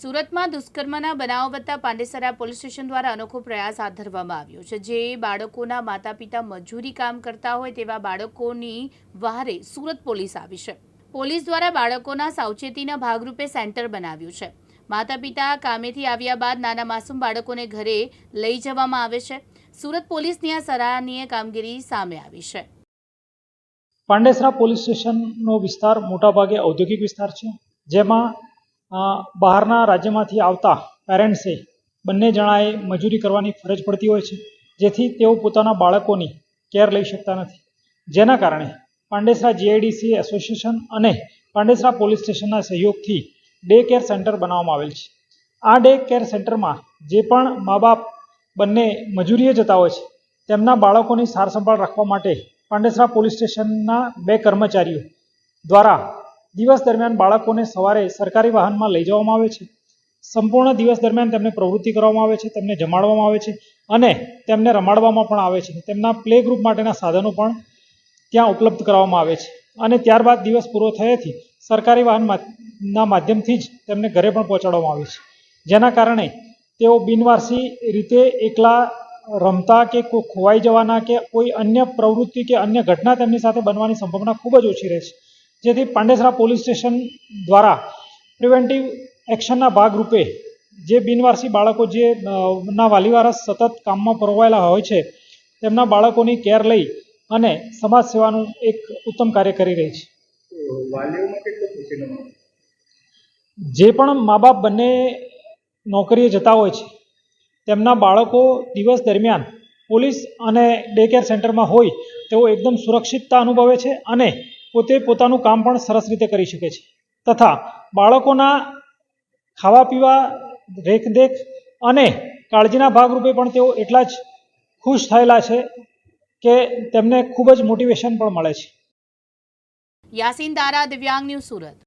સુરતમાં દુષ્કર્મના બનાવ વધતા પાંડેસરા પોલીસ સ્ટેશન દ્વારા અનોખો પ્રયાસ હાથ ધરવામાં આવ્યો છે. જે બાળકોના માતા પિતા મજૂરી કામ કરતા હોય તેવા બાળકોની વહારે સુરત પોલીસ આવી છે. પોલીસ દ્વારા બાળકોના સાવચેતીના ભાગરૂપે સેન્ટર બનાવ્યું છે. માતા પિતા કામેથી આવ્યા બાદ નાના માસૂમ બાળકોને ઘરે લઈ જવામાં આવે છે. સુરત પોલીસની આ સરાહનીય કામગીરી સામે આવી છે. પાંડેસરા પોલીસ સ્ટેશનનો વિસ્તાર મોટાભાગે ઔદ્યોગિક વિસ્તાર છે, જેમાં બહારના રાજ્યમાંથી આવતા પેરેન્ટ્સે બંને જણાએ મજૂરી કરવાની ફરજ પડતી હોય છે, જેથી તેઓ પોતાના બાળકોની કેર લઈ શકતા નથી. જેના કારણે પાંડેસરા જીઆઈડીસી એસોસિએશન અને પાંડેસરા પોલીસ સ્ટેશનના સહયોગથી ડે કેર સેન્ટર બનાવવામાં આવેલ છે. આ ડે કેર સેન્ટરમાં જે પણ મા બાપ બંને મજૂરીએ જતા હોય છે, તેમના બાળકોની સારસંભાળ રાખવા માટે પાંડેસરા પોલીસ સ્ટેશનના બે કર્મચારીઓ દ્વારા દિવસ દરમિયાન બાળકોને સવારે સરકારી વાહનમાં લઈ જવામાં આવે છે. સંપૂર્ણ દિવસ દરમિયાન તેમને પ્રવૃત્તિ કરવામાં આવે છે, તેમને જમાડવામાં આવે છે અને તેમને રમાડવામાં પણ આવે છે. તેમના પ્લે ગ્રુપ માટેના સાધનો પણ ત્યાં ઉપલબ્ધ કરાવવામાં આવે છે. અને ત્યારબાદ દિવસ પૂરો થયેથી સરકારી વાહનના માધ્યમથી જ તેમને ઘરે પણ પહોંચાડવામાં આવે છે. જેના કારણે તેઓ બિનવારસી રીતે એકલા રમતા કે કોઈ ખોવાઈ જવાના કે કોઈ અન્ય પ્રવૃત્તિ કે અન્ય ઘટના તેમની સાથે બનવાની સંભાવના ખૂબ જ ઓછી રહે છે. જેથી પાંડેસરા પોલીસ સ્ટેશન દ્વારા પ્રિવેન્ટિવ એક્શનના ભાગરૂપે જે બિનવારસી બાળકો જે ના વાલીવારસ સતત કામમાં પરોવાયેલા હોય છે તેમના બાળકોની કેર લઈ અને સમાજ સેવાનું એક ઉત્તમ કાર્ય કરી રહી છે. જે પણ મા બાપ બંને નોકરીએ જતા હોય છે તેમના બાળકો દિવસ દરમિયાન પોલીસ અને ડે કેર સેન્ટરમાં હોય તેઓ એકદમ સુરક્ષિતતા અનુભવે છે અને પોતે પોતાનું કામ પણ સરસ રીતે કરી શકે છે. તથા બાળકોના ખાવા પીવા રેખદેખ અને કાળજીના ભાગરૂપે પણ તેઓ એટલા જ ખુશ થયેલા છે કે તેમને ખૂબ જ મોટિવેશન પણ મળે છે. યાસીન દારા દિવ્યાંગ ન્યૂઝ સુરત.